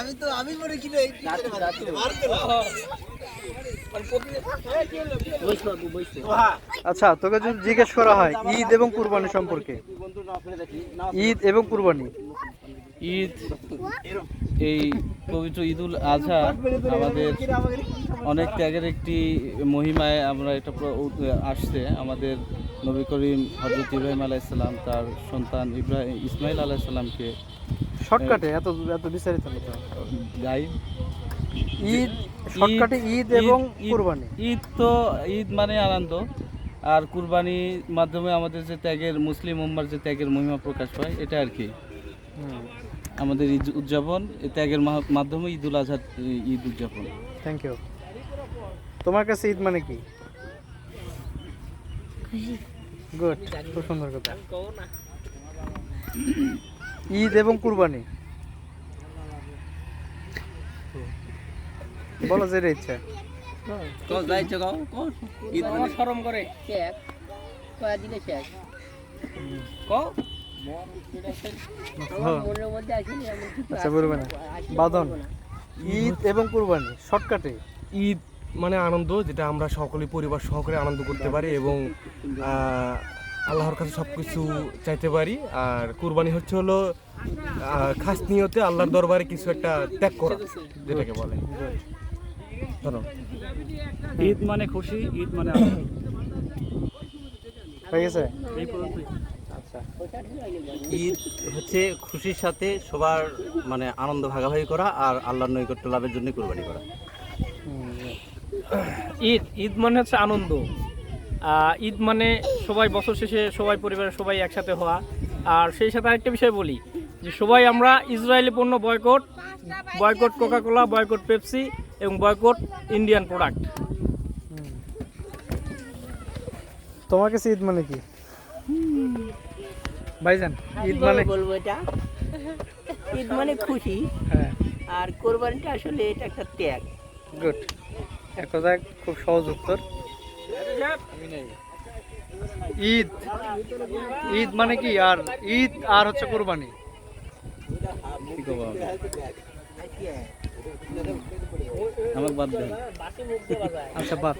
আমি তো আমি মনে কি আচ্ছা তোকে যদি জিজ্ঞেস করা হয় ঈদ এবং কুরবানি সম্পর্কে। ঈদ এবং কুরবানি। ঈদ এই পবিত্র ঈদুল আজহা আমাদের অনেক ত্যাগের একটি মহিমায় আমরা এটা আসছে। আমাদের নবী করিম হজরত ইব্রাহিম আলাইসাল্লাম তার সন্তান ইব্রাহিম ইসমাইল আলাইসাল্লামকে শর্টকাটে এত এত বিস্তারিত। গাই ঈদ শর্টকাটে ঈদ এবং কুরবানি। ঈদ তো ঈদ মানে আনন্দ। আর কুরবানির মাধ্যমে আমাদের যে ত্যাগের মুসলিম উম্মার যে ত্যাগের মহিমা প্রকাশ পায় এটা আর কি। আমাদের ঈদ উদযাপন এই ত্যাগের মাধ্যমে ঈদুল আজহা ঈদ উদযাপন। থ্যাংক ইউ তোমার কাছে ঈদ মানে কি? গুড খুব সুন্দর কথা। ঈদ এবং কুরবানি। বলো যেটা ইচ্ছা। যাইছে গাও ঈদ মানে শরম করে। শেষ। কয়া দিলে শেষ? কও কিছু আচ্ছা আসে বলবে না, না আসলে বাদন ঈদ এবং কুরবানি শর্টকাটে। ঈদ মানে আনন্দ যেটা আমরা সকলে পরিবার সহকারে আনন্দ করতে পারি এবং আল্লাহর কাছে সব কিছু চাইতে পারি। আর কুরবানি হচ্ছে হলো খাস নিয়তে আল্লাহর দরবারে কিছু একটা ত্যাগ করা যেটাকে বলে। ধন্যবাদ ঈদ মানে খুশি ঈদ মানে হয়ে গেছে? এই পর্যন্তই। ঈদ হচ্ছে খুশির সাথে সবার মানে আনন্দ ভাগাভাগি করা আর আল্লাহর নৈকট্য লাভের জন্য কোরবানি করা। ঈদ ঈদ মানে হচ্ছে আনন্দ। ঈদ মানে সবাই বছর শেষে সবাই পরিবারের সবাই একসাথে হওয়া। আর সেই সাথে আরেকটা বিষয় বলি যে সবাই আমরা ইসরায়েলি পণ্য boycott boycott Coca Cola boycott Pepsi এবং বয়কট ইন্ডিয়ান প্রোডাক্ট তোমার কাছে ঈদ মানে কি? ভাইজান ঈদ মানে বলব এটা ঈদ মানে খুশি। হ্যাঁ। আর কোরবানিটা আসলে এটা একটা ত্যাগ। গুড এক কথায় খুব সহজ উত্তর। ঈদ ঈদ মানে কি? আর ঈদ আর হচ্ছে কোরবানি? আমার বাদ দেন। আচ্ছা বাদ।